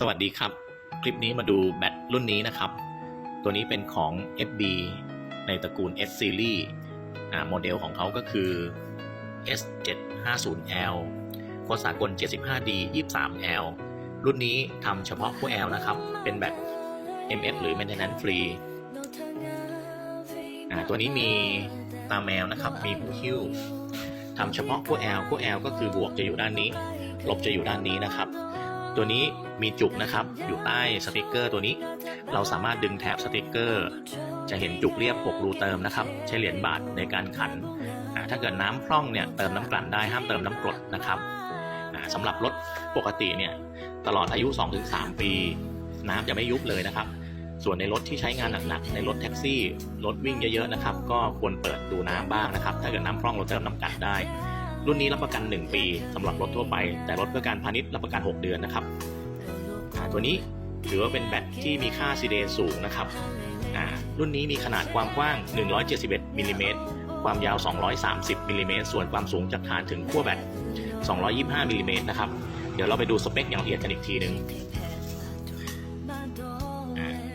สวัสดีครับ คลิปนี้มาดูแบตรุ่นนี้นะครับ ตัวนี้เป็นของ FB ในตระกูล S Series โมเดลของเขาก็คือ S750L โคสากล 75D 23L รุ่นนี้ทำเฉพาะพวก L นะครับ เป็นแบต MF หรือ Maintenance Free ตัวนี้มีตาแมวนะครับ มีหูหิ้วทำเฉพาะพวก L พวก L ก็คือบวกจะอยู่ด้านนี้ ลบจะอยู่ด้านนี้นะครับ ตัวนี้มีจุกนะครับอยู่ใต้สติกเกอร์ตัวนี้ เราสามารถดึงแถบสติกเกอร์ จะเห็นจุกเรียบ6รูเติมนะครับใช้เหรียญบาทในการขัน ถ้าเกิดน้ำพร่องเนี่ยเติมน้ำกลั่นได้ห้ามเติมน้ำกรดนะครับอ่าสำหรับรถปกติเนี่ยตลอดอายุ 2-3 ปี น้ำจะไม่ยุบเลยนะครับส่วนในรถที่ใช้งานหนักๆ ในรถแท็กซี่ รถวิ่งเยอะๆ นะครับ ก็ควรเปิดดูน้ำบ้างนะครับ ถ้าเกิดน้ำพร่องเราเติมน้ำกลั่นได้ รุ่นนี้รับประกัน 1 ปีสำหรับรถทั่วไป แต่รถเพื่อการพาณิชย์รับประกัน 6 เดือนนะครับตัวนี้ถือว่าเป็นแบตที่มีค่า CD สูงนะครับรุ่นนี้มีขนาดความกว้าง 171มิลลิเมตรความยาว 230มิลลิเมตรส่วนความสูงจากฐานถึงขั้วแบต 225มิลลิเมตรนะครับ เดี๋ยวเราไปดูสเปคอย่างละเอียดกันอีกทีหนึ่ง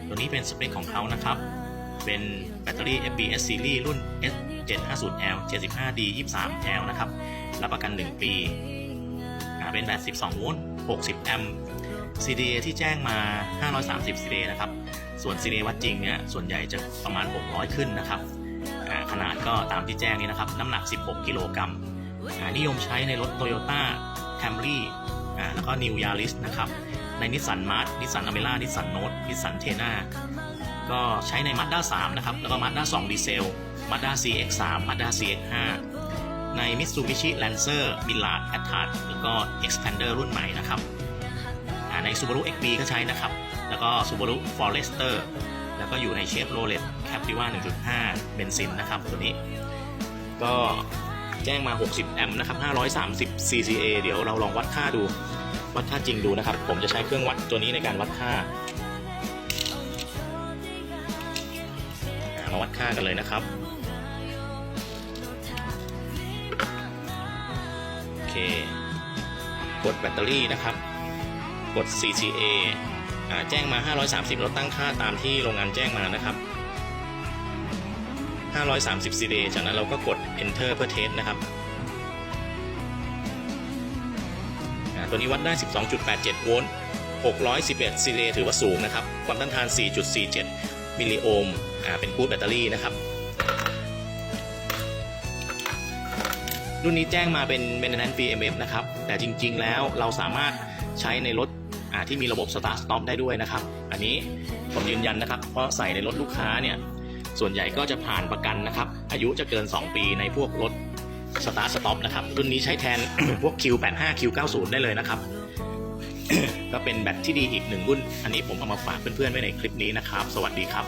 ตัวนี้เป็นสเปคของเขานะครับ เป็นแบตเตอรี่ FBS Series รุ่น S750L 75D 23L นะครับ รับประกัน 1 ปี เป็นแบต 12 โวลต์ 60 แอมป์ CDA ที่แจ้งมา 530 CDA นะครับ ส่วน CDA วัดจริงเนี่ย ส่วนใหญ่จะประมาณ 600 ขึ้นนะครับ ขนาดก็ตามที่แจ้งนี้นะครับ น้ำหนัก 16 กิโลกรัม นิยมใช้ในรถ Toyota Camry อ่แล้วก็ New Yaris นะครับ ในนิสสันมาร์ทนิสสันอเมร่านิสสันโน e นิสสันเทน่า ก็ใช้ใน Mazda 3 นะครับ แล้วก็ Mazda 2 ดีเซล Mazda CX3 Mazda CX5 ใน Mitsubishi Lancer Millard a t t a c แล้วก็ Expander รุ่นใหม่นะครับใน Subaru XB ก็ใช้นะครับ แล้วก็ Subaru Forester แล้วก็อยู่ใน Chevrolet Captiva 1.5 เบนซินนะครับตัวนี้ ก็แจ้งมา 60 แอมป์นะครับ 530 CCA เดี๋ยวเราลองวัดค่าดู วัดค่าจริงดูนะครับ ผมจะใช้เครื่องวัดตัวนี้ในการวัดค่า มาวัดค่ากันเลยนะครับโอเค กดแบตเตอรี่นะครับ กด CCA อ่าแจ้งมา 530 เราตั้งค่าตามที่โรงงานแจ้งมานะครับ 530 CCA จากนั้นเราก็กด Enter เพื่อเทสนะครับตัวนี้วัดได้ 12.87 โวลต์ 611 CCA ถือว่าสูงนะครับ ความต้านทาน 4.47 มิลลิโอห์ม อ่าเป็นกู๊ดแบตเตอรี่นะครับ รุ่นนี้แจ้งมาเป็น maintenance VMF นะครับ แต่จริงๆแล้วเราสามารถใช้ในรถอ่าที่มีระบบ start stop ได้ด้วยนะครับ อันนี้ผมยืนยันนะครับ เพราะใส่ในรถลูกค้าเนี่ย ส่วนใหญ่ก็จะผ่านประกันนะครับ อายุจะเกิน 2 ปีในพวกรถ start stop นะครับ รุ่นนี้ใช้แทนพวก Q85 Q90 ได้เลยนะครับ ก็เป็นแบตที่ดีอีกหนึ่งรุ่น อันนี้ผมเอามาฝากเพื่อนๆไว้ในคลิปนี้นะครับ สวัสดีครับ